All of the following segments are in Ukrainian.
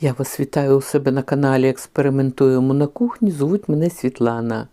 Я вас вітаю у себе на каналі Експериментуємо на кухні. Звуть мене Світлана.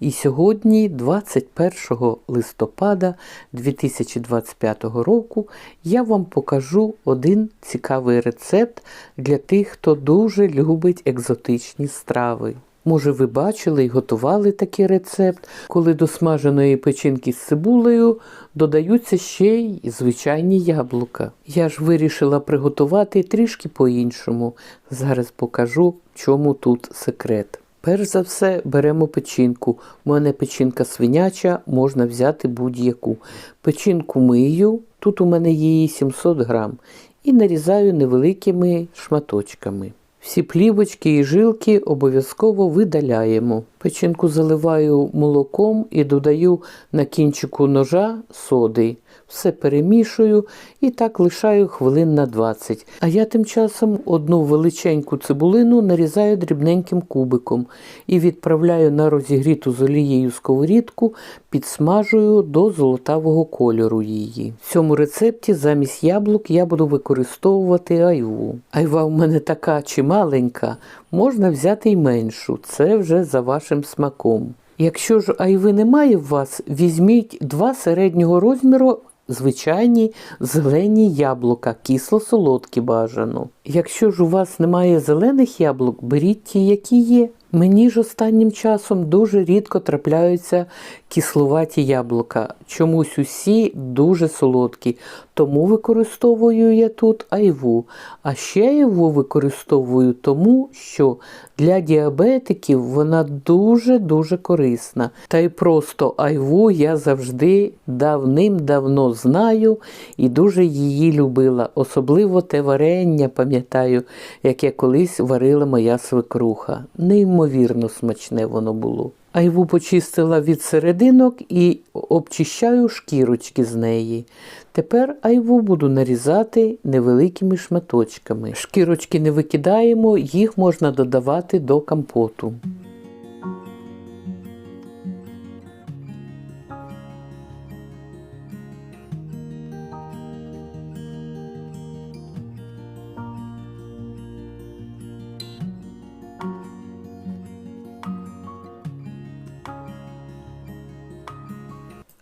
І сьогодні, 21 листопада 2025 року, я вам покажу один цікавий рецепт для тих, хто дуже любить екзотичні страви. Може, ви бачили і готували такий рецепт, коли до смаженої печінки з цибулею додаються ще й звичайні яблука. Я ж вирішила приготувати трішки по-іншому. Зараз покажу, в чому тут секрет. Перш за все беремо печінку. У мене печінка свиняча, можна взяти будь-яку. Печінку мию, тут у мене її 700 грам, і нарізаю невеликими шматочками. Всі плівочки і жилки обов'язково видаляємо. Печінку заливаю молоком і додаю на кінчику ножа соди. Все перемішую і так лишаю хвилин на 20. А я тим часом одну величеньку цибулину нарізаю дрібненьким кубиком і відправляю на розігріту з олією сковорідку, підсмажую до золотавого кольору її. В цьому рецепті замість яблук я буду використовувати айву. Айва в мене така чималенька, можна взяти й меншу. Це вже за вашим смаком. Якщо ж айви немає в вас, візьміть два середнього розміру звичайні зелені яблука, кисло-солодкі бажано. Якщо ж у вас немає зелених яблук, беріть ті, які є. Мені ж останнім часом дуже рідко трапляються кислуваті яблука. Чомусь усі дуже солодкі. Тому використовую я тут айву. А ще айву використовую тому, що для діабетиків вона дуже-дуже корисна. Та й просто айву я завжди давним-давно знаю і дуже її любила. Особливо те варення, пам'ятаю, яке колись варила моя свекруха. Неймовірно смачне воно було. Айву почистила від серединок і обчищаю шкірочки з неї. Тепер айву буду нарізати невеликими шматочками. Шкірочки не викидаємо, їх можна додавати до компоту.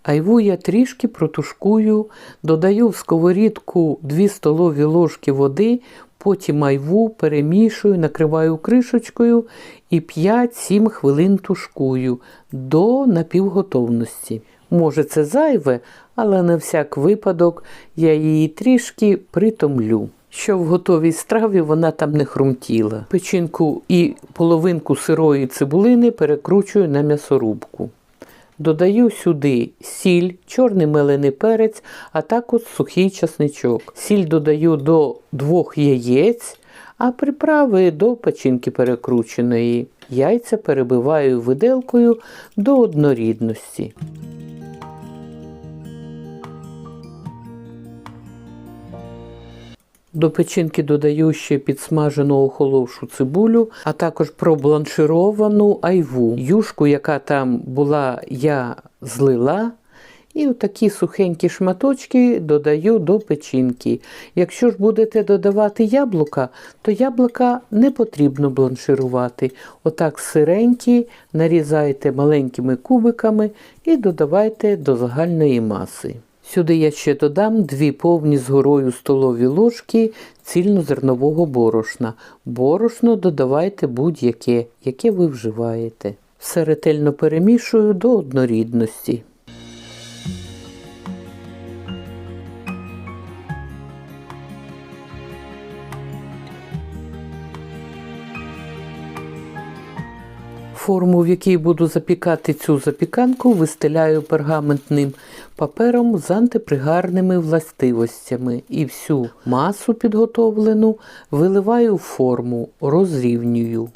Айву я трішки протушкую, додаю в сковорідку 2 столові ложки води, потім айву перемішую, накриваю кришечкою і 5-7 хвилин тушкую до напівготовності. Може, це зайве, але на всяк випадок я її трішки притомлю. Щоб в готовій страві вона там не хрумтіла. Печінку і половинку сирої цибулини перекручую на м'ясорубку. Додаю сюди сіль, чорний мелений перець, а також сухий часничок. Сіль додаю до двох яєць, а приправи до печінки перекрученої. Яйця перебиваю виделкою до однорідності. До печінки додаю ще підсмажену охоловшу цибулю, а також пробланшировану айву. Юшку, яка там була, я злила. І такі сухенькі шматочки додаю до печінки. Якщо ж будете додавати яблука, то яблука не потрібно бланширувати. Отак сиренькі нарізайте маленькими кубиками і додавайте до загальної маси. Сюди я ще додам дві повні з горою столові ложки цільнозернового борошна. Борошно додавайте будь-яке, яке ви вживаєте. Все ретельно перемішую до однорідності. Форму, в якій буду запікати цю запіканку, вистеляю пергаментним папером з антипригарними властивостями і всю масу підготовлену виливаю в форму, розрівнюю.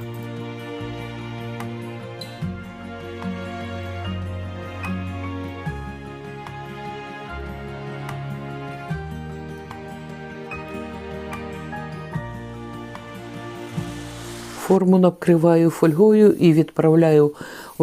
Форму накриваю фольгою і відправляю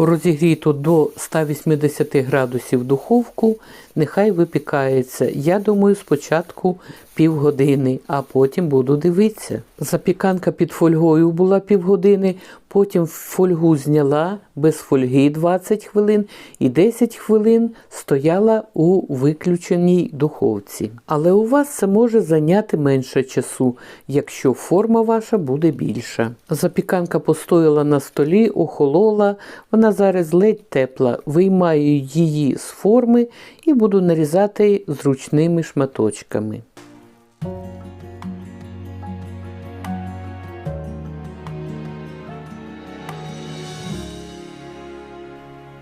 розігріту до 180 градусів духовку, нехай випікається. Я думаю, спочатку півгодини, а потім буду дивитися. Запіканка під фольгою була півгодини, потім фольгу зняла без фольги 20 хвилин і 10 хвилин стояла у виключеній духовці. Але у вас це може зайняти менше часу, якщо форма ваша буде більша. Запіканка постояла на столі, охолола, вона зараз ледь тепла. Виймаю її з форми і буду нарізати зручними шматочками.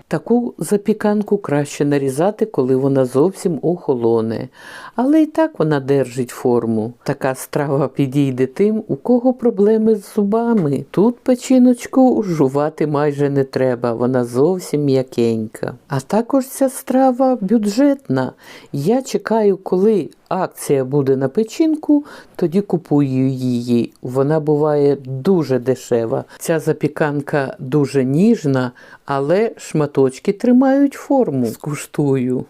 Таку запіканку краще нарізати, коли вона зовсім охолоне. Але і так вона держить форму. Така страва підійде тим, у кого проблеми з зубами. Тут печіночку жувати майже не треба, вона зовсім м'якенька. А також ця страва бюджетна. Я чекаю, коли акція буде на печінку, тоді купую її. Вона буває дуже дешева. Ця запіканка дуже ніжна, але шматочки тримають форму. Скуштую.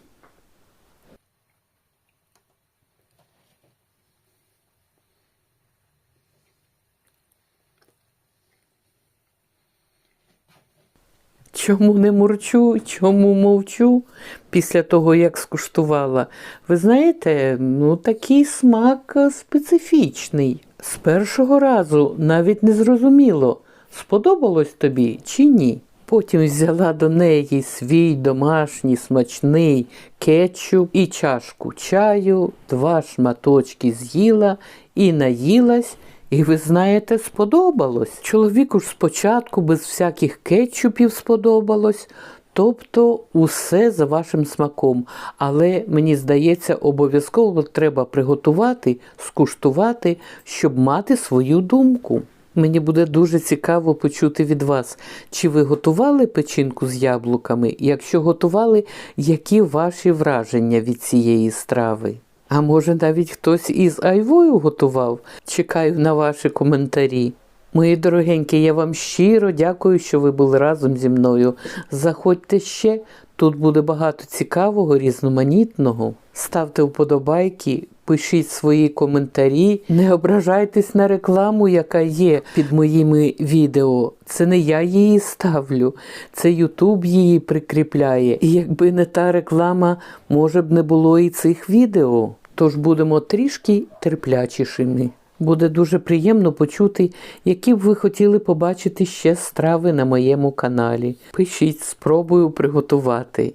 Чому не мурчу, чому мовчу після того, як скуштувала? Ви знаєте, ну такий смак специфічний. З першого разу навіть не зрозуміло, сподобалось тобі чи ні. Потім взяла до неї свій домашній смачний кетчуп і чашку чаю, два шматочки з'їла і наїлась. І ви знаєте, сподобалось. Чоловіку ж спочатку без всяких кетчупів сподобалось. Тобто усе за вашим смаком. Але мені здається, обов'язково треба приготувати, скуштувати, щоб мати свою думку. Мені буде дуже цікаво почути від вас, чи ви готували печінку з яблуками? Якщо готували, які ваші враження від цієї страви? А може навіть хтось із айвою готував? Чекаю на ваші коментарі. Мої дорогенькі, я вам щиро дякую, що ви були разом зі мною. Заходьте ще, тут буде багато цікавого, різноманітного. Ставте вподобайки, пишіть свої коментарі, не ображайтесь на рекламу, яка є під моїми відео. Це не я її ставлю, це Ютуб її прикріпляє. І якби не та реклама, може б не було і цих відео. Тож будемо трішки терплячішими. Буде дуже приємно почути, які б ви хотіли побачити ще страви на моєму каналі. Пишіть, спробую приготувати.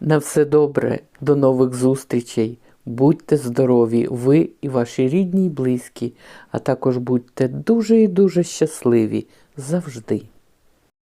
На все добре, до нових зустрічей. Будьте здорові, ви і ваші рідні й близькі, а також будьте дуже і дуже щасливі завжди.